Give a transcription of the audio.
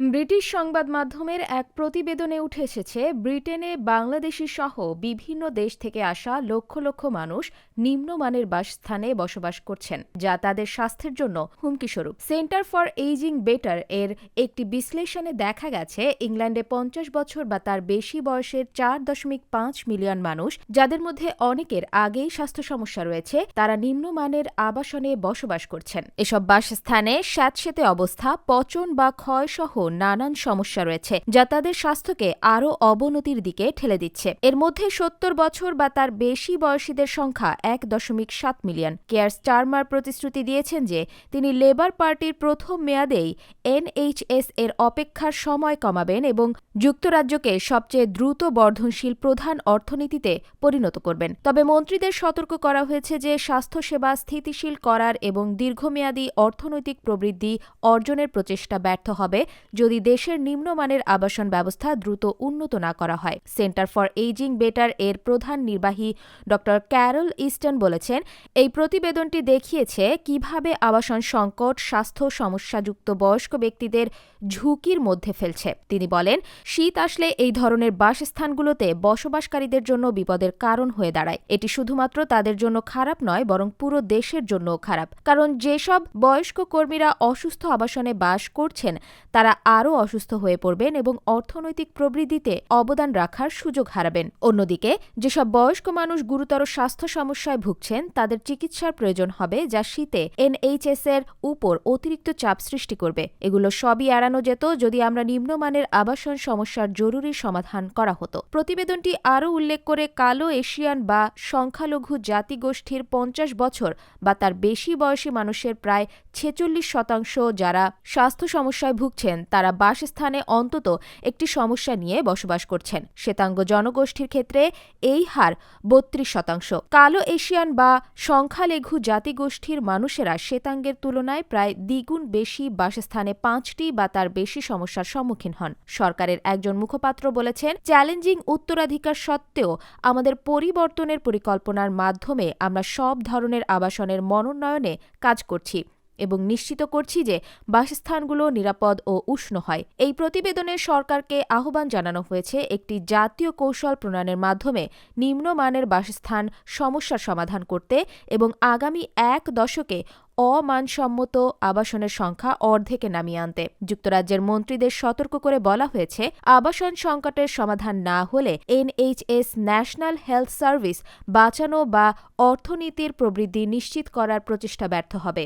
British সংবাদ মাধ্যমের এক প্রতিবেদনে উঠে এসেছে, ব্রিটেনে বাংলাদেশি সহ বিভিন্ন দেশ থেকে আসা লক্ষ লক্ষ মানুষ নিম্নমানের বাসস্থানে বসবাস করছেন, যা তাদের স্বাস্থ্যের জন্য হুমকিস্বরূপ। সেন্টার ফর এইজিং বেটার এর একটি বিশ্লেষণে দেখা গেছে, ইংল্যান্ডে পঞ্চাশ বছর বা তার বেশি বয়সের চার দশমিক পাঁচ মিলিয়ন মানুষ, যাদের মধ্যে অনেকের আগেই স্বাস্থ্য সমস্যা রয়েছে, তারা নিম্নমানের আবাসনে বসবাস করছেন। এসব বাসস্থানে স্যাঁতসেতে অবস্থা, পচন বা ক্ষয়সহ নানান সমস্যা রয়েছে, যা তাদের স্বাস্থ্যকে আরও অবনতির দিকে ঠেলে দিচ্ছে। এর মধ্যে সত্তর বছর বা তার বেশি বয়সীদের সংখ্যা এক দশমিক সাত মিলিয়ন। কেয়ার স্টারমার প্রতিশ্রুতি দিয়েছেন যে, তিনি লেবার পার্টির প্রথম মেয়াদেই এনএইচএস এর অপেক্ষার সময় কমাবেন এবং যুক্তরাজ্যকে সবচেয়ে দ্রুত বর্ধনশীল প্রধান অর্থনীতিতে পরিণত করবেন। তবে মন্ত্রীদের সতর্ক করা হয়েছে যে, স্বাস্থ্যসেবা স্থিতিশীল করার এবং দীর্ঘমেয়াদী অর্থনৈতিক প্রবৃদ্ধি অর্জনের প্রচেষ্টা ব্যর্থ হবে যদি দেশের নিম্নমানের আবাসন ব্যবস্থা দ্রুত উন্নত না করা হয়। সেন্টার ফর এইজিং বেটার এর প্রধান নির্বাহী ড. ক্যারল ইস্টন বলেছেন, এই প্রতিবেদনটি দেখিয়েছে কীভাবে আবাসন সংকট, স্বাস্থ্য সমস্যাযুক্ত বয়স্ক ব্যক্তিদের ঝুঁকির মধ্যে ফেলছে। তিনি বলেন, শীত আসলে এই ধরনের বাসস্থানগুলোতে বসবাসকারীদের জন্য বিপদের কারণ হয়ে দাঁড়ায়। এটি শুধুমাত্র তাদের জন্য খারাপ নয়, বরং পুরো দেশের জন্যও খারাপ। কারণ যেসব বয়স্ক কর্মীরা অসুস্থ আবাসনে বাস করছেন, তারা আরও অসুস্থ হয়ে পড়বেন এবং অর্থনৈতিক প্রবৃদ্ধিতে অবদান রাখার সুযোগ হারাবেন। অন্যদিকে, যেসব বয়স্ক মানুষ গুরুতর স্বাস্থ্য সমস্যায় ভুগছেন, তাদের চিকিৎসার প্রয়োজন হবে যা শীতে এনএইচএস এর উপর অতিরিক্ত চাপ সৃষ্টি করবে। এগুলো সবই এড়ানো যেত যদি আমরা নিম্নমানের আবাসন সমস্যার জরুরি সমাধান করা হতো। প্রতিবেদনটি আরও উল্লেখ করে কালো এশিয়ান বা সংখ্যালঘু জাতিগোষ্ঠীর পঞ্চাশ বছর বা তার বেশি বয়সী মানুষের প্রায় ছেচল্লিশ শতাংশ যারা স্বাস্থ্য সমস্যায় ভুগছেন তারা বাসস্থানে অন্তত একটি সমস্যা নিয়ে বসবাস করছেন। শ্বেতাঙ্গ জনগোষ্ঠীর ক্ষেত্রে এই হার বত্রিশ শতাংশ। কালো এশিয়ান বা সংখ্যালঘু জাতিগোষ্ঠীর মানুষেরা শ্বেতাঙ্গের তুলনায় প্রায় দ্বিগুণ বেশি বাসস্থানে পাঁচটি বা তার বেশি সমস্যার সম্মুখীন হন। সরকারের একজন মুখপাত্র বলেছেন, চ্যালেঞ্জিং উত্তরাধিকার সত্ত্বেও আমাদের পরিবর্তনের পরিকল্পনার মাধ্যমে আমরা সব ধরনের আবাসনের মনোনয়নে কাজ করছি। এবং নিশ্চিত করছি যে বাসস্থানগুলো নিরাপদ ও উষ্ণ হয়। এই প্রতিবেদনে সরকারকে আহ্বান জানানো হয়েছে একটি জাতীয় কৌশল প্রণয়নের মাধ্যমে নিম্নমানের বাসস্থান সমস্যার সমাধান করতে এবং আগামী এক দশকে অমানসম্মত আবাসনের সংখ্যা অর্ধেকে নামিয়ে আনতে। যুক্তরাজ্যের মন্ত্রীদের সতর্ক করে বলা হয়েছে, আবাসন সংকটের সমাধান না হলে এনএইচএস ন্যাশনাল হেলথ সার্ভিস বাঁচানো বা অর্থনীতির প্রবৃদ্ধি নিশ্চিত করার প্রচেষ্টা ব্যর্থ হবে।